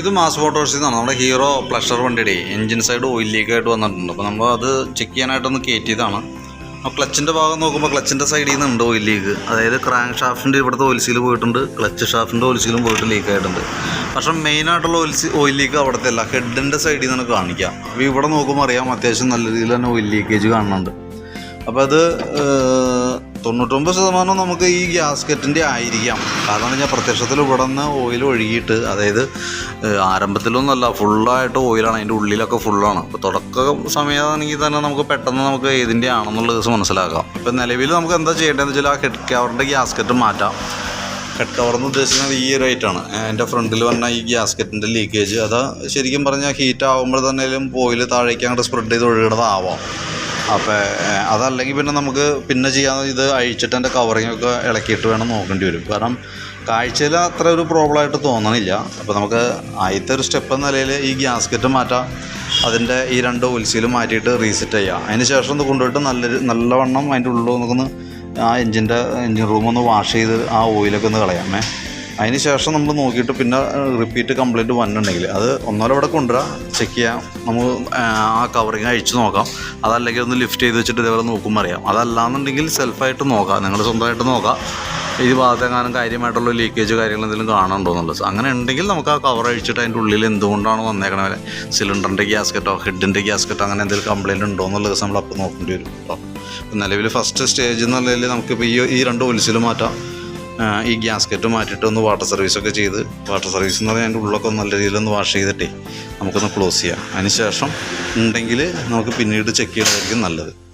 ഇത് മാസ് മോട്ടോഴ്സിൽ നിന്നാണ് നമ്മുടെ ഹീറോ പ്ലഷർ വണ്ടിയുടെ എൻജിൻ സൈഡ് ഓയിൽ ലീക്ക് ആയിട്ട് വന്നിട്ടുണ്ട്. അപ്പോൾ നമ്മൾ അത് ചെക്ക് ചെയ്യാനായിട്ടൊന്ന് കയറ്റിയതാണ് അപ്പോൾ ക്ലച്ചിന്റെ ഭാഗം നോക്കുമ്പോൾ ക്ലച്ചിന്റെ സൈഡിൽ നിന്ന് ഉണ്ട് ഓയിൽ ലീക്ക് അതായത് ക്രാങ്ക് ഷാഫ്റ്റിന്റെ ഇവിടുത്തെ ഓയിൽ സീൽ പോയിട്ടുണ്ട്. ക്ലച്ച് ഷാഫ്റ്റിന്റെ ഓയിൽ സീലും പോയിട്ട് ലീക്ക് ആയിട്ടുണ്ട്. പക്ഷേ മെയിനായിട്ടുള്ള ഓയിൽ ഓയിൽ ലീക്ക് അവിടുത്തെ അല്ല. ഹെഡിന്റെ സൈഡിൽ നിന്ന് കാണിക്കാം. അപ്പോൾ ഇവിടെ നോക്കുമ്പോൾ അറിയാം അത്യാവശ്യം നല്ല രീതിയിൽ തന്നെ ഓയിൽ ലീക്കേജ് കാണുന്നുണ്ട്. അപ്പോൾ അത് തൊണ്ണൂറ്റൊമ്പത് ശതമാനം നമുക്ക് ഈ ഗ്യാസ്കറ്റിന്റെ ആയിരിക്കാം. കാരണം ഞാൻ പ്രത്യക്ഷത്തിൽ ഇവിടെ നിന്ന് ഓയിൽ ഒഴുകിയിട്ട് അതായത് ആരംഭത്തിലൊന്നുമല്ല ഫുള്ളായിട്ട് ഓയിലാണ് അതിന്റെ ഉള്ളിലൊക്കെ ഫുള്ളാണ് അപ്പോൾ തുടക്ക സമയമാണെങ്കിൽ തന്നെ നമുക്ക് പെട്ടെന്ന് നമുക്ക് ഏതിന്റെ ആണെന്നുള്ള ദിവസം മനസ്സിലാക്കാം. ഇപ്പം നിലവിൽ നമുക്ക് എന്താ ചെയ്യേണ്ടതെന്ന് വെച്ചാൽ ആ ഹെഡ് കവറിന്റെ ഗ്യാസ്കറ്റ് മാറ്റാം. ഹെഡ് കവർ എന്ന് ഉദ്ദേശിക്കുന്നത് ഈ ഒരു ഐറ്റാണ് എന്റെ ഫ്രണ്ടിൽ വന്ന ഈ ഗ്യാസ്കറ്റിന്റെ ലീക്കേജ് അത് ശരിക്കും പറഞ്ഞാൽ ഹീറ്റ് ആകുമ്പോൾ തന്നെയും ഓയിൽ താഴേക്ക് അങ്ങോട്ട് സ്പ്രെഡ് ചെയ്ത് ഒഴുകണതാവാം. അപ്പോൾ അതല്ലെങ്കിൽ പിന്നെ നമുക്ക് പിന്നെ ചെയ്യാൻ ഇത് അഴിച്ചിട്ട് എന്റെ കവറിങ് ഒക്കെ ഇളക്കിയിട്ട് വേണം നോക്കേണ്ടി വരും. കാരണം കാഴ്ചയിൽ അത്ര ഒരു പ്രോബ്ലം ആയിട്ട് തോന്നണില്ല. അപ്പോൾ നമുക്ക് ആദ്യത്തെ ഒരു സ്റ്റെപ്പ് എന്ന നിലയിൽ ഈ ഗ്യാസ്കറ്റ് മാറ്റാം. അതിന്റെ ഈ രണ്ട് ഒൽസിലും മാറ്റിയിട്ട് റീസെറ്റ് ചെയ്യാം. അതിന് ശേഷം ഒന്ന് കൊണ്ടുപോയിട്ട് നല്ലൊരു നല്ലവണ്ണം അതിന്റെ ഉള്ളിൽ നമുക്കൊന്ന് ആ എഞ്ചിന്റെ എഞ്ചിൻ റൂമൊന്ന് വാഷ് ചെയ്ത് ആ ഓയിലൊക്കെ ഒന്ന് കളയാമേ അതിന് ശേഷം നമ്മൾ നോക്കിയിട്ട് പിന്നെ റിപ്പീറ്റ് കംപ്ലൈന്റ് വന്നിട്ടുണ്ടെങ്കിൽ അത് ഒന്നോടെ ഇവിടെ കൊണ്ടുവരാം ചെക്ക് ചെയ്യാം. നമുക്ക് ആ കവറിങ് അഴിച്ച് നോക്കാം. അതല്ലെങ്കിൽ ഒന്ന് ലിഫ്റ്റ് ചെയ്ത് വെച്ചിട്ട് ഇതേപോലെ നോക്കുമ്പോൾ അറിയാം. അതല്ലാന്നുണ്ടെങ്കിൽ സെൽഫായിട്ട് നോക്കാം. നിങ്ങൾ സ്വന്തമായിട്ട് നോക്കാം. ഈ ഭാഗത്തെങ്ങാനും കാര്യമായിട്ടുള്ള ലീക്കേജ് കാര്യങ്ങൾ എന്തെങ്കിലും കാണുന്നുണ്ടോ എന്നുള്ളത്. അങ്ങനെ ഉണ്ടെങ്കിൽ നമുക്ക് ആ കവർ അഴിച്ചിട്ട് അതിന്റെ ഉള്ളിൽ എന്തുകൊണ്ടാണ് വന്നേക്കണ പോലെ സിലിണ്ടറിന്റെ ഗ്യാസ്കറ്റോ ഹെഡിന്റെ ഗ്യാസ്കറ്റോ അങ്ങനെ എന്തെങ്കിലും കംപ്ലയിന്റ് ഉണ്ടോ എന്നുള്ളത് നമ്മൾ അപ്പോൾ നോക്കേണ്ടി വരും. കേട്ടോ നിലവിൽ ഫസ്റ്റ് സ്റ്റേജ് എന്നുള്ളതിൽ നമുക്കിപ്പോൾ ഈ ഈ രണ്ട് ഒലിസിൽ മാറ്റാം. ഈ ഗ്യാസ്കറ്റ് മാറ്റിയിട്ട് ഒന്ന് വാട്ടർ സർവീസൊക്കെ ചെയ്ത് വാട്ടർ സർവീസ് എന്ന് പറഞ്ഞാൽ അതിന്റെ ഉള്ളൊക്കെ നല്ല രീതിയിലൊന്ന് വാഷ് ചെയ്തിട്ടേ നമുക്കൊന്ന് ക്ലോസ് ചെയ്യാം. അതിന് ശേഷം ഉണ്ടെങ്കിൽ നമുക്ക് പിന്നീട് ചെക്ക് ചെയ്യുന്നതായിരിക്കും നല്ലത്.